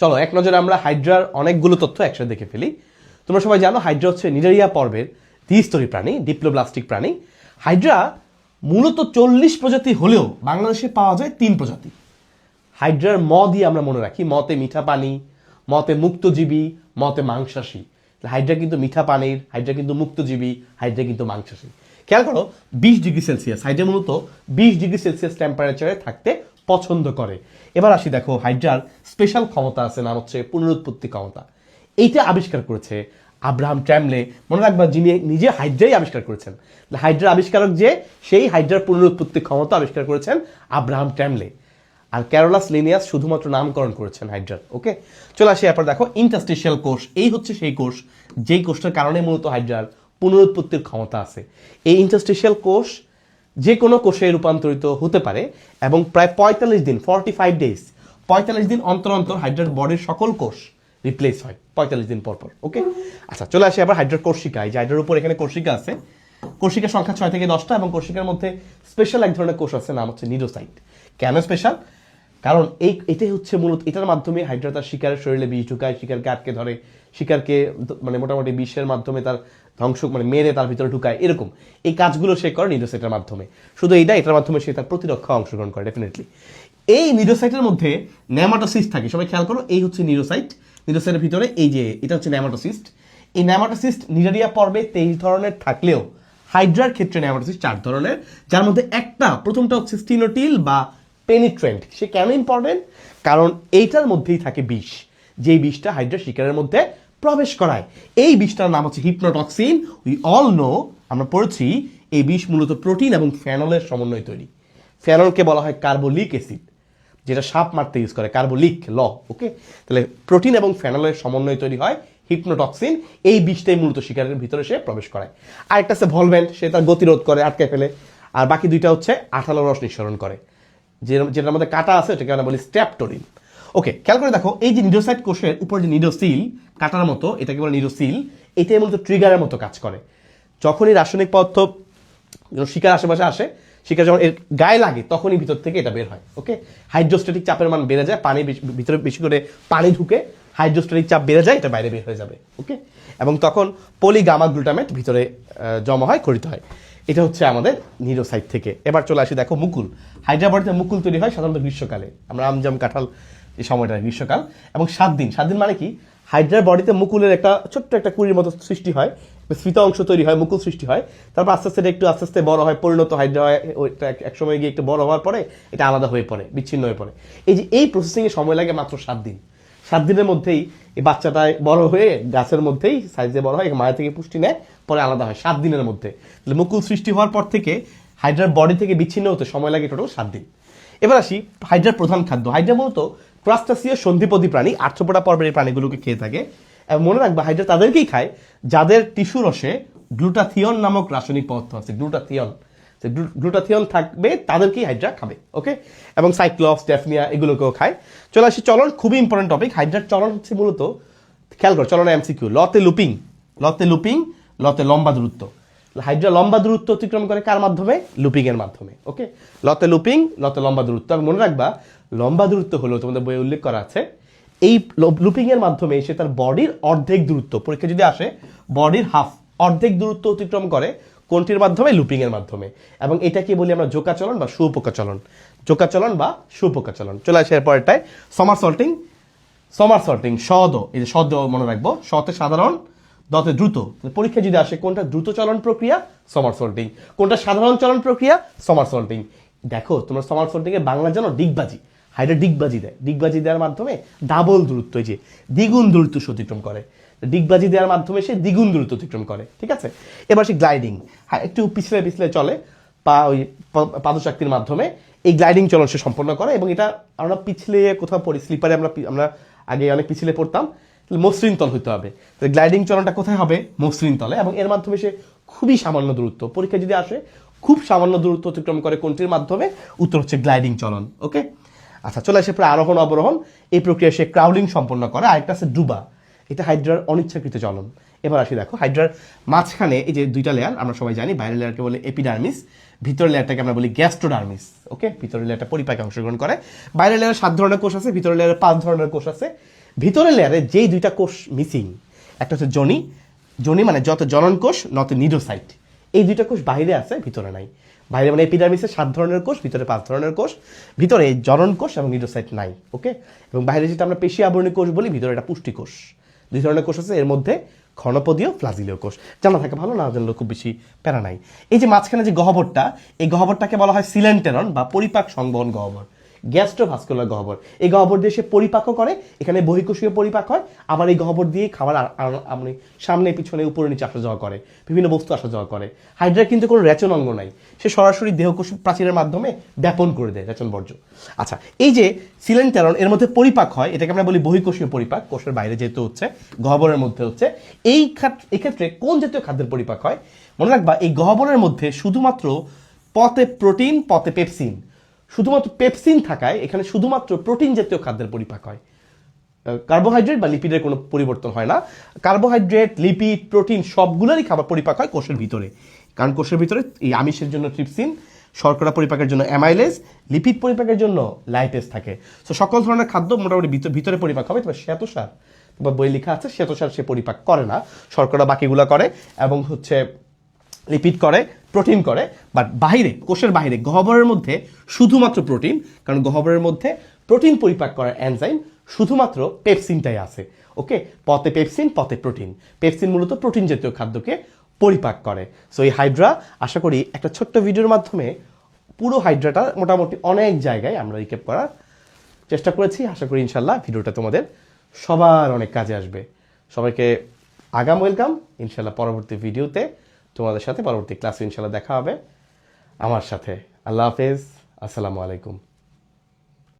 চলো, এক নজরে আমরা হাইড্রার অনেকগুলো তথ্য একসাথে দেখে ফেলি। তোমরা সবাই জানো, হাইড্রা হচ্ছে নিডারিয়া পর্বের দ্বিস্তরী প্রাণী, ডিপ্লোব্লাস্টিক প্রাণী। হাইড্রা মূলত চল্লিশ প্রজাতি হলেও বাংলাদেশে পাওয়া যায় তিন প্রজাতি। হাইড্রার ম দিয়ে আমরা মনে রাখি, মতে মিঠা পানি, মতে মুক্তজীবী, মতে মাংসাশী। হাইড্রা কিন্তু মিঠা পানির, হাইড্রা কিন্তু মুক্তজীবী, হাইড্রা কিন্তু মাংসাশী। খেয়াল করো, বিশ ডিগ্রি সেলসিয়াস। হাইড্রা মূলত বিশ ডিগ্রি সেলসিয়াস টেম্পারেচারে থাকতে পছন্দ করে। এবার আসি দেখো, হাইড্রার স্পেশাল ক্ষমতা আছে, নাম হচ্ছে পুনরুৎপত্তি ক্ষমতা। এইটা আবিষ্কার করেছে আব্রাহাম ট্যামলে। মনে রাখবা, যিনি নিজে হাইড্রাই আবিষ্কার করেছেন। হাইড্রার আবিষ্কারক যে, সেই হাইড্রার পুনরুৎপত্তি ক্ষমতা আবিষ্কার করেছেন আব্রাহাম ট্যামলে। আর ক্যারোলাস লিনিয়াস শুধুমাত্র নামকরণ করেছেন হাইড্রার ওকে চলে আসি এরপর দেখো ইন্টারস্টেশিয়াল কোষ। এই হচ্ছে সেই কোষ, যেই কোষটার কারণে মূলত হাইড্রার পুনরুৎপত্তির ক্ষমতা আছে। এই ইন্টারস্টেশিয়াল কোষ যে কোনো কোষে রূপান্তরিত হতে পারে এবং প্রায় পঁয়তাল্লিশ দিন ফর্টি ফাইভ ডেজ পঁয়তাল্লিশ দিন অন্তর অন্তর হাইড্রার বডির সকল কোষ রিপ্লেস হয়, পঁয়তাল্লিশ দিন পর পর ওকে আচ্ছা চলে আসি আবার হাইড্রার কোর্শিকা এই যে হাইড্রার উপর এখানে কোর্শিকা আছে। কোর্শিকার সংখ্যা ছয় থেকে দশটা এবং কোর্শিকার মধ্যে স্পেশাল এক ধরনের কোষ আছে, নাম হচ্ছে নিডোসাইট। কেন স্পেশাল কারণ এই, এটাই হচ্ছে মূলত, এটার মাধ্যমে হাইড্রা তার শিকারের শরীরে বিষ ঢুকায়, শিকারকে আটকে ধরে শিকারকে মানে মোটামুটি বিষের মাধ্যমে তার ধ্বংস মানে মেরে তার ভিতরে ঢুকায়, এরকম। এই কাজগুলো সে করে নিডোসাইটের মাধ্যমে। শুধু এইটা এটার মাধ্যমে সে তার প্রতিরক্ষা অংশগ্রহণ করে ডেফিনেটলি এই নিডোসাইটের মধ্যে ন্যামাটোসিস্ট থাকে। সবাই খেয়াল করো, এই হচ্ছে নিডোসাইট নিডোসাইটের ভিতরে এই যে, এটা হচ্ছে ন্যামাটোসিস্ট এই ন্যামাটোসিস্ট নিডারিয়া পর্বে তেইশ ধরনের থাকলেও হাইড্রার ক্ষেত্রে ন্যামাটোসিস্ট চার ধরনের, যার মধ্যে একটা, প্রথমটা হচ্ছে স্টিনোটিল বা পেনিট্রেন্ট। সে কেন ইম্পর্টেন্ট কারণ এইটার মধ্যেই থাকে বিষ। যেই বিষটা হাইড্রা শিকারের মধ্যে প্রবেশ করায়। এই বিষটার নাম হচ্ছে হিপনোটক্সিন। উই অল নো আমরা পড়েছি, এই বিষ মূলত প্রোটিন এবং ফ্যানলের সমন্বয়ে তৈরি। ফ্যানলকে বলা হয় কার্বোলিক অ্যাসিড, যেটা সাপ মারতে ইউজ করে, কার্বোলিক ল ওকে তাহলে প্রোটিন এবং ফ্যানলের সমন্বয়ে তৈরি হয় হিপনোটক্সিন। এই বিষটাই মূলত শিকারের ভিতরে সে প্রবেশ করায়। আরেকটা আছে ভলভেন্ট, সে তার গতিরোধ করে, আটকে ফেলে। আর বাকি দুইটা হচ্ছে আঠালো রস নিঃসরণ করে যেটার মধ্যে কাটা আছে ওটাকে আমরা বলি স্ট্যাপটোরিন ওকে খেয়াল করে দেখো, এই যে নিডোসাইট কোষের উপর যে নিডোসিল কাটার মতো, এটাকে বলে নিডোসিল এটাই মূলত ট্রিগারের মতো কাজ করে। যখনই রাসায়নিক পদার্থ শিকার আশেপাশে আসে, শিকার যখন এর গায়ে লাগে, তখনই ভিতর থেকে এটা বের হয় ওকে হাইড্রোস্ট্যাটিক চাপের মান বেড়ে যায়, পানি ভিতরে বেশি করে পানি ঢুকে হাইড্রোস্ট্যাটিক চাপ বেড়ে যায়, এটা বাইরে বের হয়ে যাবে ওকে এবং তখন পলিগামা গ্লুটামেট ভিতরে জমা হয় করিত হয়। এটা হচ্ছে আমাদের নিরোসাইড থেকে। এবার চলে আসি, দেখো, মুকুল। হাইদ্রাবাদে মুকুল তৈরি হয় সাধারণত গ্রীষ্মকালে। আমরা আমজাম কাঁঠাল এই সময়টা গ্রীষ্মকাল। এবং সাত দিন সাত দিন মানে কি? হাইড্রার বডিতে মুকুলের একটা ছোট্ট একটা কুড়ির মতো সৃষ্টি হয় স্ফীত অংশ তৈরি হয়, মুকুল সৃষ্টি হয়। তারপর আস্তে আস্তে একটু আস্তে আস্তে বড় হয়, পরিণত হাইড্রা হয় ওইটা এক- এক সময় গিয়ে একটু বড় হওয়ার পরে এটা আলাদা হয়ে পড়ে, বিচ্ছিন্ন হয়ে পড়ে। এই যে এই প্রসেসিংয়ে সময় লাগে মাত্র সাত দিন। সাত দিনের মধ্যেই এই বাচ্চাটায় বড় হয়ে গাছের মধ্যেই সাইজে বড় হয়, মায়ের থেকে পুষ্টি নেয়, পরে আলাদা হয় সাত দিনের মধ্যে। তাহলে মুকুল সৃষ্টি হওয়ার পর থেকে হাইড্রার বডি থেকে বিচ্ছিন্ন হতে সময় লাগে টোটাল সাত দিন। এবার আসি হাইড্রার প্রধান খাদ্য। হাইড্রা মূলত ক্রাস্টাসীয় সন্ধিপদী প্রাণী, আর্থ্রোপোডা পর্বের এই প্রাণীগুলোকে খেয়ে থাকে। এবং মনে রাখবা, হাইড্রা তাদেরকেই খায় যাদের টিস্যু রসে গ্লুটাথিয়ন নামক রাসায়নিক পদার্থ আছে, গ্লুটাথিয়ন। গ্লুটাথিয়ন থাকবে, তাদেরকেই হাইড্রা খাবে ওকে এবং সাইক্লপস ডেফনিয়া এগুলোকেও খায়। চলে আসি চলন, খুবই ইম্পর্টেন্ট টপিক হাইড্রার চলন হচ্ছে মূলত, খেয়াল করো, চলন এমসিকিউ, লতে লুপিং লতে লুপিং, লতে লম্বা দূরত্ব। হাইড্রা লম্বা দূরত্ব অতিক্রম করে কার মাধ্যমে? লুপিং এর মাধ্যমে, ওকে? লতে লুপিং, লতে লম্বা দূরত্ব। এবং মনে রাখবা, লম্বা দূরত্ব হলো তোমাদের বইয়ে উল্লেখ করা আছে, এই লুপিং এর মাধ্যমে সে তার বডির অর্ধেক দূরত্ব, পরীক্ষা যদি আসে, বডির হাফ অর্ধেক দূরত্ব অতিক্রম করে কোনটির মাধ্যমে? লুপিং এর মাধ্যমে। এবং এটাকে বলি আমরা জোকা চলন বা সুপোকা চলন বা সুপোকা চলন চলে আসে এরপরটায় সমার সল্টিং সমার সল্টিং সদ। এই যে সদ মনে রাখব। সতে সাধারণ দতে দ্রুত। পরীক্ষা যদি আসে, কোনটা দ্রুত চলন প্রক্রিয়া? সমার সল্টিং কোনটা সাধারণ চলন প্রক্রিয়া? সমার সল্টিং দেখো, তোমরা সমার সল্টিং এ বাংলা জানো ডিগবাজি হাইড্রা ডিগবাজি দেয়। ডিগবাজি দেওয়ার মাধ্যমে ডাবল দূরত্ব যে দ্বিগুণ দূরত্ব অতিক্রম করে। ডিগবাজি দেওয়ার মাধ্যমে সে দ্বিগুণ দূরত্ব অতিক্রম করে, ঠিক আছে? এবার সে গ্লাইডিং। একটু পিছলে পিছলে চলে, পা ওই পাদশক্তির মাধ্যমে। এই গ্লাইডিং চলন সে সম্পন্ন করে এবং এটা আমরা পিছলে কোথাও পড়ি, স্লিপারে আমরা আমরা আগে অনেক পিছলে পড়তাম। মসৃণ তল হইতে হবে। তো গ্লাইডিং চলনটা কোথায় হবে? মসৃণ তলে। এবং এর মাধ্যমে সে খুবই সামান্য দূরত্ব। পরীক্ষা যদি আসে, খুব সামান্য দূরত্ব অতিক্রম করে কোনটির মাধ্যমে? উত্তর হচ্ছে গ্লাইডিং চলন। ওকে আচ্ছা চলে আসে প্রায় আরোহণ অবরোহণ এই প্রক্রিয়া সে ক্রাউলিং সম্পন্ন করে। আরেকটা আছে ডুবা। এটা হাইড্রার অনিচ্ছাকৃত চলন। এবার আসি দেখো, হাইড্রার মাঝখানে এই যে দুইটা লেয়ার আমরা সবাই জানি, বাইরের লেয়ারকে বলে এপিডার্মিস ভিতরের লেয়ারটাকে আমরা বলি গ্যাস্ট্রোডার্মিস ওকে ভিতরের লেয়ারটা পরিপাকে অংশগ্রহণ করে। বাইরের লেয়ারে সাত ধরনের কোষ আছে, ভিতরের লেয়ারে পাঁচ ধরনের কোষ আছে। ভিতরের লেয়ারে যেই দুইটা কোষ মিসিং একটা হচ্ছে জনি জনি মানে যত জনন কোষ, নত নিডোসাইট। এই দুইটা কোষ বাইরে আছে, ভিতরে নাই। বাইরে মানে এপিডার্মিসের সাত ধরনের কোষ, ভিতরে পাঁচ ধরনের কোষ, ভিতরে জনন কোষ এবং নিডোসাইট নাই ওকে এবং বাইরে যেটা আমরা পেশি আবরণী কোষ বলি, ভিতরে একটা পুষ্টি কোষ। দুই ধরনের কোষ আছে, এর মধ্যে ঘনপদীয়, ফ্লাজিলীয় কোষ। জানা থাকে ভালো, না জানলেও খুব বেশি প্যারা নাই। এই যে মাঝখানে যে গহ্বরটা, এই গহ্বরটাকে বলা হয় সিলেন্টেরন বা পরিপাক সংবহন গহ্বর। গ্যাস্ট্রোভাস্কুলার গহ্বর। এই গহ্বর দিয়ে সে পরিপাকও করে, এখানে বহিকোষীয় পরিপাক হয়, আবার এই গহ্বর দিয়ে খাবার আপনি সামনে, পিছনে, উপরে, নিচে আসা যাওয়া করে, বিভিন্ন বস্তু আসা যাওয়া করে। হাইড্রার কিন্তু কোনো রেচন অঙ্গ নাই। সে সরাসরি দেহকোষ প্রাচীরের মাধ্যমে ব্যাপন করে দেয় রেচন বর্জ্য। আচ্ছা এই যে সিলেন্টেরন, এর মধ্যে পরিপাক হয়, এটাকে আমরা বলি বহিকোষীয় পরিপাক, কোষের বাইরে যেহেতু হচ্ছে, গহ্বরের মধ্যে হচ্ছে, এই এক্ষেত্রে কোন জাতীয় খাদ্যের পরিপাক হয়? মনে রাখবা, এই গহ্বরের মধ্যে শুধুমাত্র পথে প্রোটিন, পথে পেপসিন। শুধুমাত্র পেপসিন থাকায় এখানে শুধুমাত্র প্রোটিন জাতীয় খাদ্যের পরিপাক হয়। কার্বোহাইড্রেট বা লিপিডের কোনো পরিবর্তন হয় না। কার্বোহাইড্রেট, লিপিড, প্রোটিন সবগুলোরই খাবার পরিপাক হয় কোষের ভিতরে। কারণ কোষের ভিতরে এই আমিষের জন্য ট্রিপসিন, শর্করা পরিপাকের জন্য অ্যামাইলেজ, লিপিড পরিপাকের জন্য লাইপেজ থাকে। সো সকল ধরনের খাদ্য মোটামুটি ভিতর- পরিপাক হবে, তবে শ্বেতসার বা বই লেখা আছে, শ্বেতসার সে পরিপাক করে না। শর্করা বাকিগুলো করে এবং হচ্ছে লিপিড করে। প্রোটিন করে বাট বাইরে কোষের বাইরে গহ্বরের মধ্যে শুধুমাত্র প্রোটিন, কারণ গহ্বরের মধ্যে প্রোটিন পরিপাক করার এনজাইম শুধুমাত্র পেপসিনটাই আছে ওকে পথে পেপসিন, পথে প্রোটিন। পেপসিন মূলত প্রোটিন জাতীয় খাদ্যকে পরিপাক করে। সো এই হাইড্রা আশা করি একটা ছোট্ট ভিডিওর মাধ্যমে পুরো হাইড্রাটা মোটামুটি অনেক জায়গায় আমরা রিকেপ করার চেষ্টা করেছি। আশা করি ইনশাল্লাহ ভিডিওটা তোমাদের সবার অনেক কাজে আসবে। সবাইকে আগাম ওয়েলকাম ইনশাল্লাহ পরবর্তী ভিডিওতে তোমাদের সাথে পরবর্তী ক্লাসে ইনশাল্লাহ দেখা হবে। আমার সাথে আল্লাহ হাফেজ। আসসালামু আলাইকুম।